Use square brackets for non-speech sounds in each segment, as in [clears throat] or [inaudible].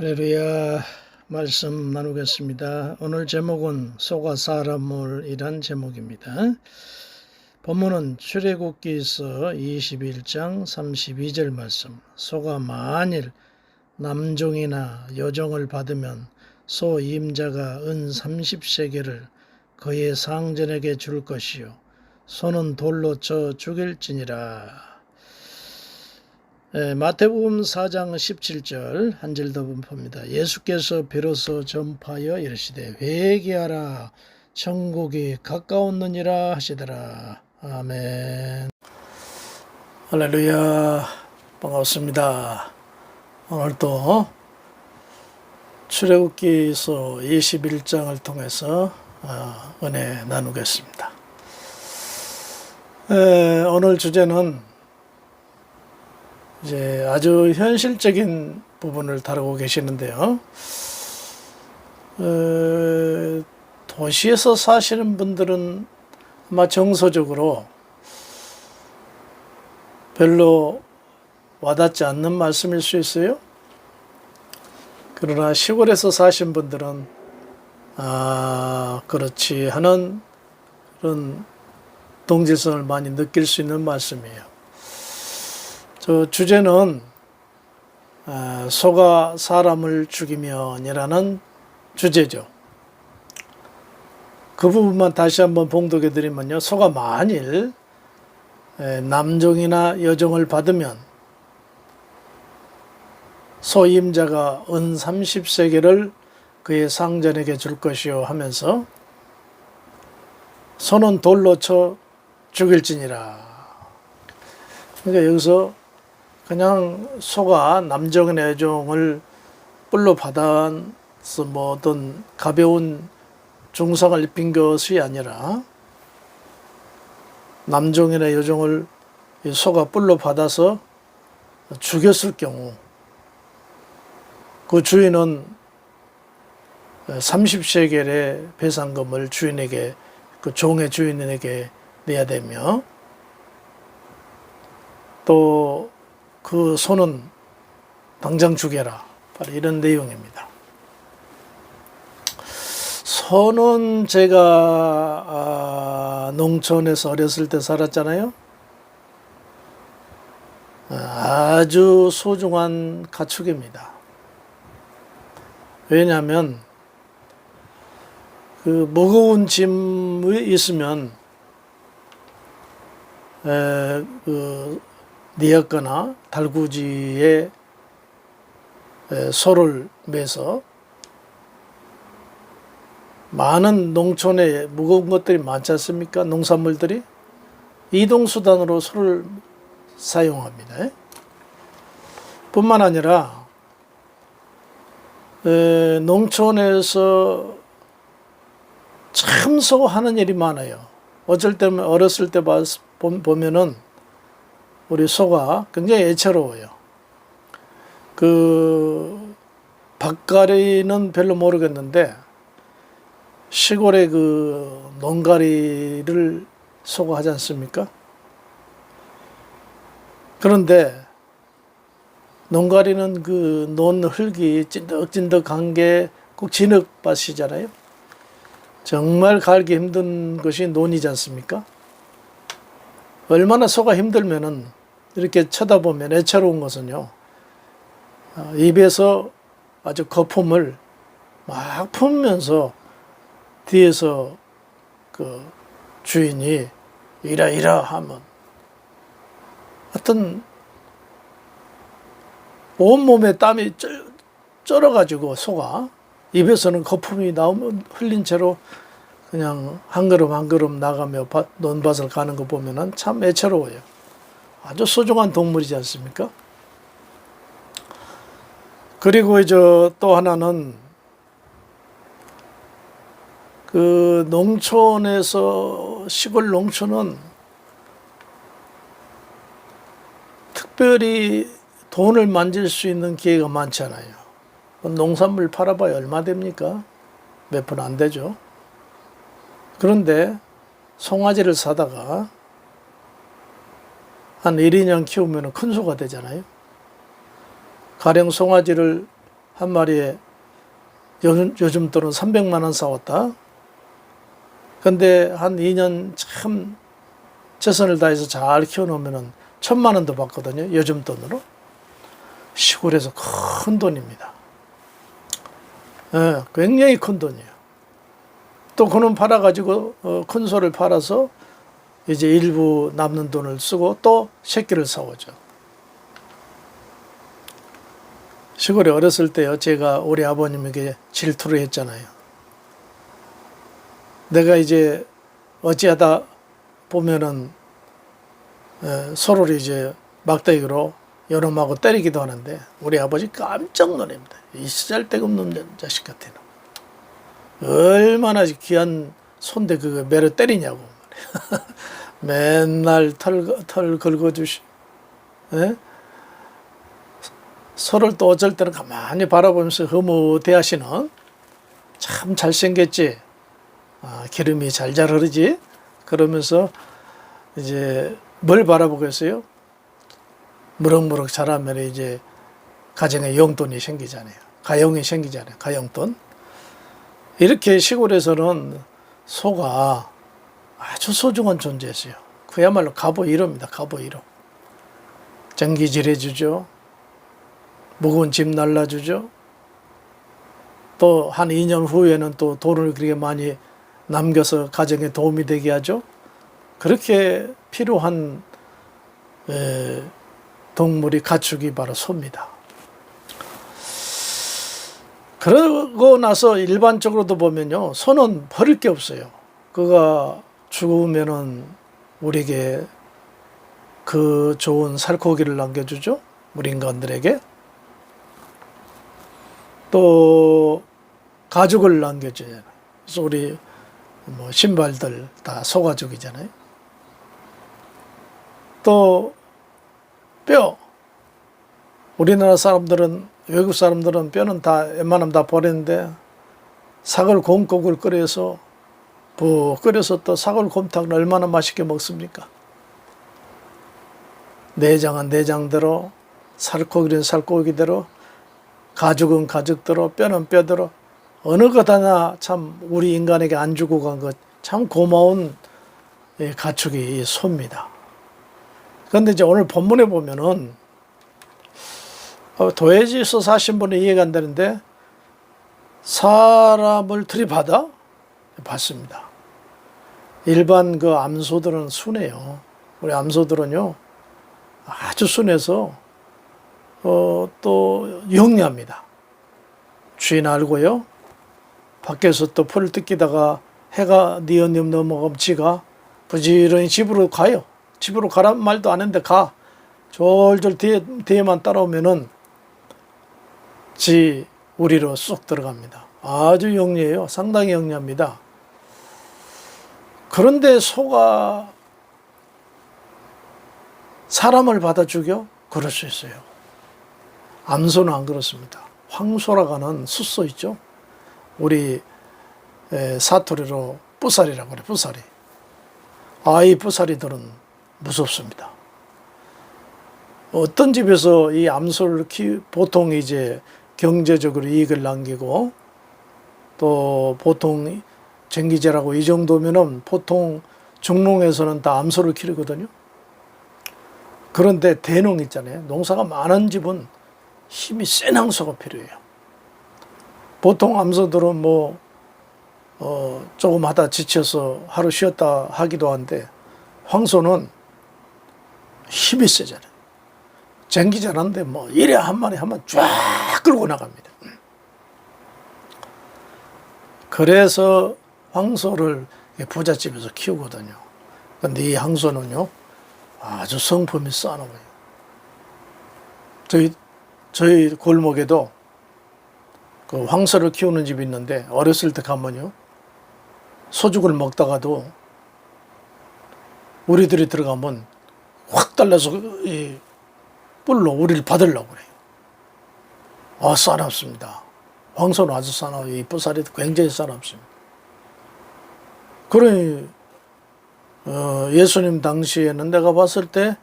할렐루야 말씀 나누겠습니다. 오늘 제목은 소가 사람을이란 제목입니다. 본문은 출애굽기서 21장 32절 말씀. 소가 만일 남종이나 여종을 받으면 소 임자가 은 30세계를 그의 상전에게 줄 것이요 소는 돌로 쳐 죽일지니라. 예, 마태복음 4장 17절 한 절더 봅니다. 예수께서 비로소 전파하여 이르시되 회개하라 천국이 가까웠느니라 하시더라. 아멘. 할렐루야 반갑습니다. 오늘 또 출애굽기서 21장을 통해서 어, 은혜 나누겠습니다. 에, 오늘 주제는 이제 아주 현실적인 부분을 다루고 계시는데요. 어, 도시에서 사시는 분들은 아마 정서적으로 별로 와닿지 않는 말씀일 수 있어요. 그러나 시골에서 사신 분들은 아 그렇지 하는 그런 동질성을 많이 느낄 수 있는 말씀이에요. 저 주제는 아, 소가 사람을 죽이면이라는 주제죠. 그 부분만 다시 한번 봉독해 드리면요. 소가 만일 에, 남종이나 여종을 받으면 소임자가 은 30세계를 그의 상전에게 줄 것이요 하면서 소는 돌로 쳐 죽일지니라. 그러니까 여기서 그냥 소가 남종의 애종을 뿔로 받아서 뭐 어떤 가벼운 중상을 입힌 것이 아니라 여종을 이 소가 뿔로 받아서 죽였을 경우 그 주인은 30세겔의 배상금을 주인에게 그 종의 주인에게 내야 되며 또 그 소는 당장 죽여라. 바로 이런 내용입니다. 소는 제가 아, 농촌에서 어렸을 때 살았잖아요. 아주 소중한 가축입니다. 왜냐하면 그 무거운 짐이 있으면 에, 그 뉘었거나 달구지에 에, 소를 매서 많은 농촌에 무거운 것들이 많지 않습니까? 농산물들이 이동수단으로 소를 사용합니다. 뿐만 아니라 에, 농촌에서 참소하는 일이 많아요. 어쩔 때는 어렸을 때 보면은 우리 소가 굉장히 애처로워요. 그 밭가리는 별로 모르겠는데 시골의 그 농가리를 소가 하지 않습니까? 그런데 농가리는 그 논 흙이 찐득찐득한 게 꼭 진흙밭이잖아요. 정말 갈기 힘든 것이 논이지 않습니까? 얼마나 소가 힘들면은 이렇게 쳐다보면 애처로운 것은요. 아, 입에서 아주 거품을 막 품으면서 뒤에서 그 주인이 이라 이라 하면 하여튼 온몸에 땀이 쩔, 쩔어가지고 소가 입에서는 거품이 나오면 흘린 채로 그냥 한 걸음 한 걸음 나가며 밭, 논밭을 가는 거 보면은 참 애처로워요. 아주 소중한 동물이지 않습니까? 그리고 이제 또 하나는 그 농촌에서 시골 농촌은 특별히 돈을 만질 수 있는 기회가 많잖아요. 농산물 팔아봐야 얼마 됩니까? 몇 푼 안 되죠. 그런데 송아지를 사다가 한 1, 2년 키우면 큰 소가 되잖아요. 가령 송아지를 한 마리에 요즘, 요즘 돈은 300만 원 싸웠다. 근데 한 2년 참 최선을 다해서 잘 키워놓으면은 천만 원도 받거든요. 요즘 돈으로. 시골에서 큰 돈입니다. 예, 굉장히 큰 돈이에요. 또 그놈 팔아가지고 어, 큰 소를 팔아서 이제 일부 남는 돈을 쓰고 또 새끼를 사오죠. 시골에 어렸을 때요, 제가 우리 아버님에게 질투를 했잖아요. 내가 이제 어찌하다 보면은 에, 서로를 이제 막대기로 여놈하고 때리기도 하는데 우리 아버지 깜짝 놀랍니다. 이 쓰잘데없는 자식 같아. 얼마나 귀한 손대 그거 매를 때리냐고 [laughs] 맨날 털, 털 긁어주시 예? 서로를 또 어쩔 때는 가만히 바라보면서 흐뭇해하시는 참 잘생겼지? 아, 기름이 잘잘 흐르지? 그러면서 이제 뭘 바라보고 있어요? 무럭무럭 자라면 이제 가정에 용돈이 생기잖아요. 가용이 생기잖아요. 가용돈. 이렇게 시골에서는 소가 아주 소중한 존재였어요. 그야말로 갑오 1호입니다. 갑오 1호. 전기질 해 주죠. 무거운 짐 날라주죠. 또 한 2년 후에는 또 돈을 그렇게 많이 남겨서 가정에 도움이 되게 하죠. 그렇게 필요한 에, 동물이 가축이 바로 소입니다. 그러고 나서 일반적으로도 보면요, 소는 버릴 게 없어요. 그가 죽으면은 우리에게 그 좋은 살코기를 남겨주죠. 우리 인간들에게. 또 가죽을 남겨줘요. 그래서 우리 뭐 신발들 다 소가죽이잖아요. 또 뼈. 우리나라 사람들은 외국 사람들은 뼈는 다 웬만하면 다 버리는데 사골 곰국을 끓여서 부 끓여서 또 사골 곰탕을 얼마나 맛있게 먹습니까? 내장은 내장대로 살코기는 살코기대로 가죽은 가죽대로 뼈는 뼈대로 어느 것 하나 참 우리 인간에게 안 주고 간 것 참 고마운 이 가축이 이 소입니다. 그런데 이제 오늘 본문에 보면은 어, 도해지에서 사신 분은 이해가 안 되는데 사람을 들이받아 봤습니다. 일반 그 암소들은 순해요. 우리 암소들은요 아주 순해서 어, 또 영리합니다. 주인 알고요. 밖에서 또 풀을 뜯기다가 해가 니언님 넘어가면 지가 부지런히 집으로 가요. 집으로 가란 말도 안 했는데 가. 졸졸 뒤에, 뒤에만 따라오면은 지 우리로 쏙 들어갑니다. 아주 영리해요. 상당히 영리합니다. 그런데 소가 사람을 받아 죽여? 그럴 수 있어요. 암소는 안 그렇습니다. 황소라고 하는 숫소 있죠? 우리 에, 사투리로 뿌살이라고 그래, 뿌살이. 아이 뿌살이들은 무섭습니다. 어떤 집에서 이 암소를 키 보통 이제 경제적으로 이익을 남기고 또 보통 전기제라고 이 정도면은 보통 중농에서는 다 암소를 기르거든요. 그런데 대농 있잖아요. 농사가 많은 집은 힘이 센 항소가 필요해요. 보통 암소들은 뭐, 어, 조금 하다 지쳐서 하루 쉬었다 하기도 한데, 황소는 힘이 세잖아요. 잘하는데 뭐, 이래 한 마리 하면 쫙 끌고 나갑니다. 그래서 황소를 부잣집에서 키우거든요. 근데 이 황소는요, 아주 성품이 싸놓아요. 저희, 저희 골목에도 그 황소를 키우는 집이 있는데 어렸을 때 가면요, 소죽을 먹다가도 우리들이 들어가면 확 달라서 이 뿔로 우리를 받으려고 그래요. 아, 싸납습니다. 황소는 아주 싸나워요. 이 뿔살이 굉장히 싸납습니다. 그러니 어, 예수님 당시에는 내가 봤을 때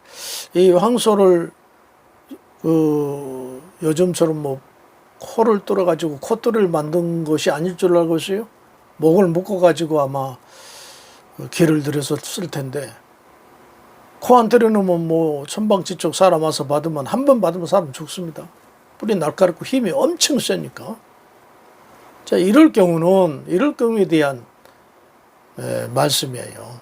이 황소를 그 요즘처럼 뭐 코를 뚫어 가지고 콧대를 만든 것이 아닐 줄 알고 있어요. 목을 묶어 가지고 아마 길을 들여서 쓸 텐데 코안 때려놓으면 뭐 천방지 쪽 사람 와서 받으면 한 번 받으면 사람 죽습니다. 뿌리 날카롭고 힘이 엄청 세니까. 자 이럴 경우는 이럴 경우에 대한 에, 말씀이에요.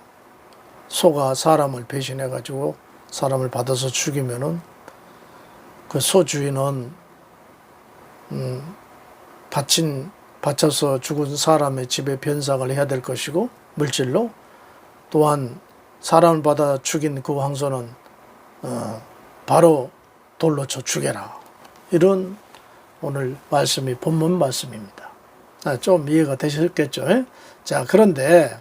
소가 사람을 배신해 가지고 사람을 받아서 죽이면은 그 소 주인은 음, 바친 바쳐서 죽은 사람의 집에 변상을 해야 될 것이고 물질로 또한 사람을 받아 죽인 그 황소는 어, 바로 돌로 쳐 죽여라 이런 오늘 말씀이 본문 말씀입니다. 아, 좀 이해가 되셨겠죠? 예? 자 그런데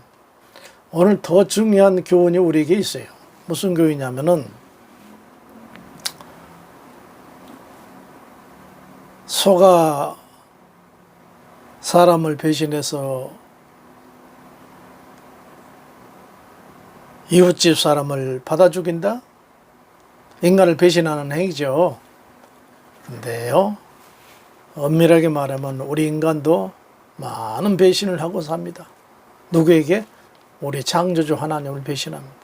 오늘 더 중요한 교훈이 우리에게 있어요. 무슨 교훈이냐면은 소가 사람을 배신해서 이웃집 사람을 받아 죽인다? 인간을 배신하는 행위죠. 근데요, 엄밀하게 말하면 우리 인간도 많은 배신을 하고 삽니다. 누구에게? 우리 창조주 하나님을 배신합니다.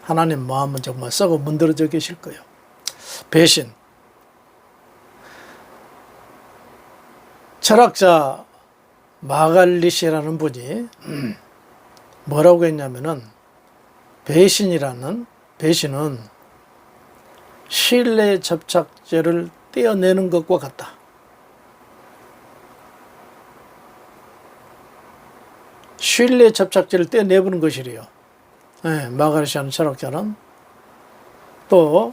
하나님 마음은 정말 썩어 문드러져 계실 거예요. 배신. 철학자 마갈리시라는 분이 음, [clears throat] 뭐라고 했냐면은 배신이라는 배신은 신뢰 접착제를 떼어내는 것과 같다. 신뢰 접착제를 떼어내보는 것이래요. 네, 마가리시아는 철학자는 또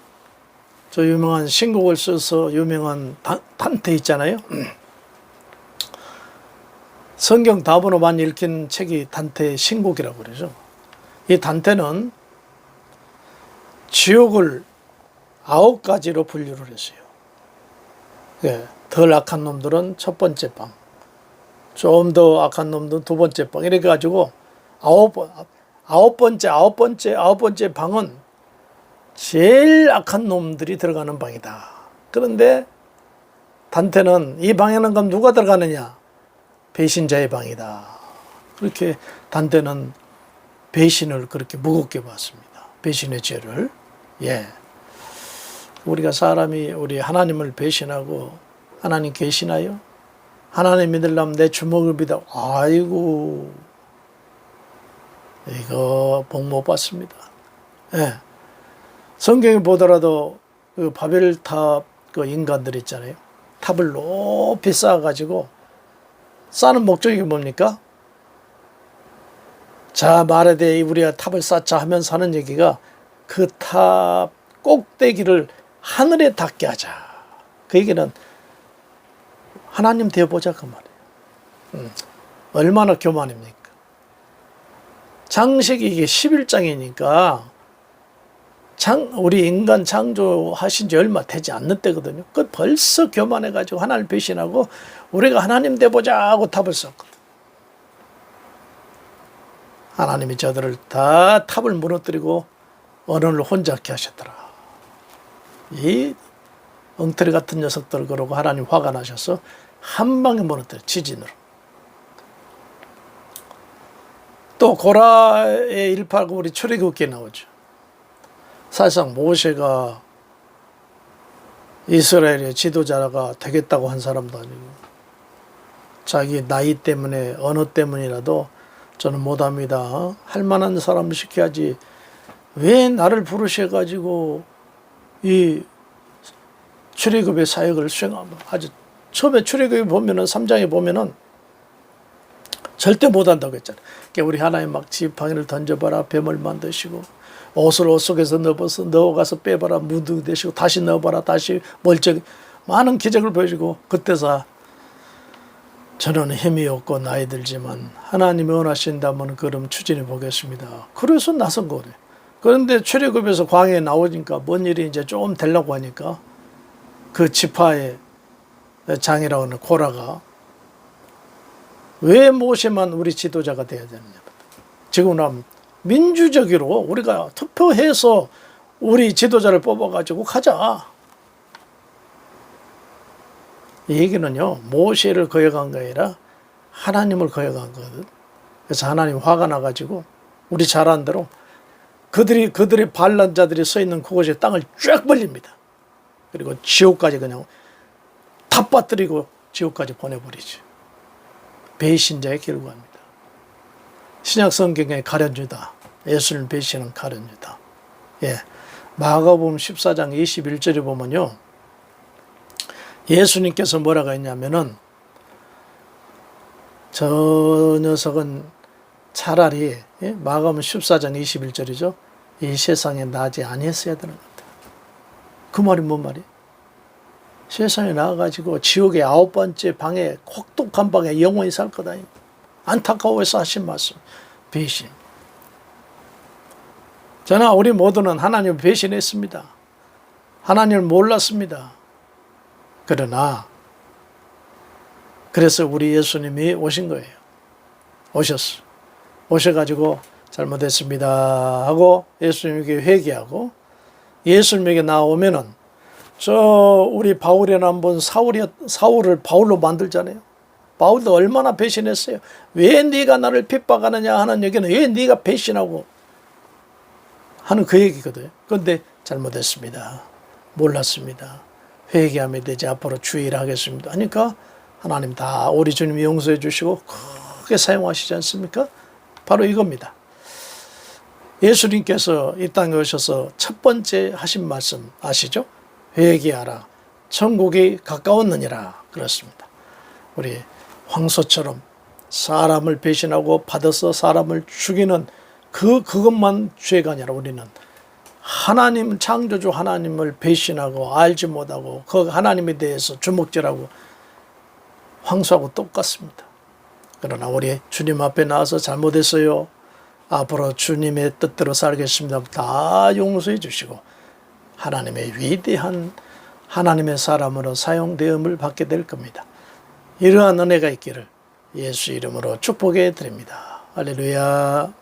저 유명한 신곡을 써서 유명한 단, 단테 있잖아요. [clears throat] 성경 많이 읽힌 책이 단테의 신곡이라고 그러죠. 이 단테는 지옥을 아홉 가지로 분류를 했어요. 예, 덜 악한 놈들은 첫 번째 방, 좀 더 악한 놈들은 두 번째 방. 이렇게 가지고 아홉 번, 아홉 번째, 아홉 번째, 아홉 번째 방은 제일 악한 놈들이 들어가는 방이다. 그런데 단테는 이 방에는 그럼 누가 들어가느냐? 배신자의 방이다. 그렇게 단테는 배신을 그렇게 무겁게 봤습니다. 배신의 죄를. 예. 우리가 사람이 우리 하나님을 배신하고 하나님 계시나요? 하나님 믿으려면 내 주먹을 믿어. 아이고. 이거 복 못 받습니다. 예. 성경에 보더라도 그 바벨탑 그 인간들 있잖아요. 탑을 높이 쌓아가지고 쌓는 목적이 뭡니까? 자 말하되 우리가 탑을 쌓자 하면서 하는 얘기가 그 탑 꼭대기를 하늘에 닿게 하자. 그 얘기는 하나님 되어보자 그 말이에요. 음, 얼마나 교만입니까? 장식이 이게 11장이니까 장, 우리 인간 창조하신 지 얼마 되지 않는 때거든요. 그 벌써 교만해가지고 하나님 배신하고 우리가 하나님 돼보자 하고 탑을 썼거든. 하나님이 저들을 다 탑을 무너뜨리고 언어를 혼잡게 하셨더라. 이 엉터리 같은 녀석들 그러고 하나님 화가 나셔서 한 방에 무너뜨려 지진으로. 또 고라의 일파고 우리 출애굽기에 나오죠. 사실상 모세가 이스라엘의 지도자가 되겠다고 한 사람도 아니고 자기 나이 때문에 언어 때문이라도 저는 못합니다. 할 만한 사람을 시켜야지 왜 나를 부르셔가지고 이 출애굽의 사역을 수행하면 아주 처음에 출애굽에 보면은 3장에 보면은 절대 못한다고 했잖아요. 그러니까 우리 하나님 막 지팡이를 던져봐라 뱀을 만드시고 옷을 옷 속에서 넣어서 넣어가서 빼봐라 무드 되시고 다시 넣어봐라 다시 멀쩡 많은 기적을 보여주고 그때서 저는 힘이 없고 나이 들지만 하나님이 원하신다면 그럼 추진해 보겠습니다. 그래서 나선 거래. 그런데 출애굽에서 광야에 나오니까 뭔 일이 이제 좀 되려고 하니까 그 지파의 장이라고 하는 고라가 왜 모세만 우리 지도자가 돼야 되느냐. 지금은 민주적으로 우리가 투표해서 우리 지도자를 뽑아가지고 가자. 이 얘기는요, 모세를 거역한 게 아니라 하나님을 거역한 거거든. 그래서 하나님 화가 나가지고 우리 잘한 대로 그들이 그들의 반란자들이 서 있는 그곳에 땅을 쫙 벌립니다. 그리고 지옥까지 그냥 다 빠뜨리고 지옥까지 보내버리죠. 배신자의 결과입니다. 신약 성경의 가련주다. 예수를 배신한 가련주다. 예. 마가복음 14장 21절에 보면요. 예수님께서 뭐라고 했냐면은 저 녀석은 차라리 예? 마가복음 14장 21절이죠. 이 세상에 나지 아니했어야 되는 것 같아요. 그 말이 뭔 말이에요? 세상에 나와가지고 지옥의 아홉 번째 방에 혹독한 방에 영원히 살 거다. 안타까워서 하신 말씀. 배신. 저나 우리 모두는 하나님을 배신했습니다. 하나님을 몰랐습니다. 그러나 그래서 우리 예수님이 오신 거예요. 오셨어. 오셔가지고 잘못했습니다 하고 예수님에게 회개하고 예수님에게 나오면은 저 우리 바울이나 한번 사울이 사울을 바울로 만들잖아요. 바울도 얼마나 배신했어요. 왜 네가 나를 핍박하느냐 하는 얘기는 왜 네가 배신하고 하는 그 얘기거든요. 그런데 잘못했습니다. 몰랐습니다. 회개하면 되지 앞으로 주의를 하겠습니다. 하니까 하나님 다 우리 주님이 용서해 주시고 크게 사용하시지 않습니까? 바로 이겁니다. 예수님께서 이 땅에 오셔서 첫 번째 하신 말씀 아시죠? 회개하라. 천국이 가까웠느니라. 그렇습니다. 우리 황소처럼 사람을 배신하고 받아서 사람을 죽이는 그, 그것만 죄가 아니라 우리는 하나님, 창조주 하나님을 배신하고 알지 못하고 그 하나님에 대해서 주먹질하고 황소하고 똑같습니다. 그러나 우리 주님 앞에 나와서 잘못했어요. 앞으로 주님의 뜻대로 살겠습니다. 다 용서해 주시고 하나님의 위대한 하나님의 사람으로 사용되음을 받게 될 겁니다. 이러한 은혜가 있기를 예수 이름으로 축복해 드립니다. 할렐루야.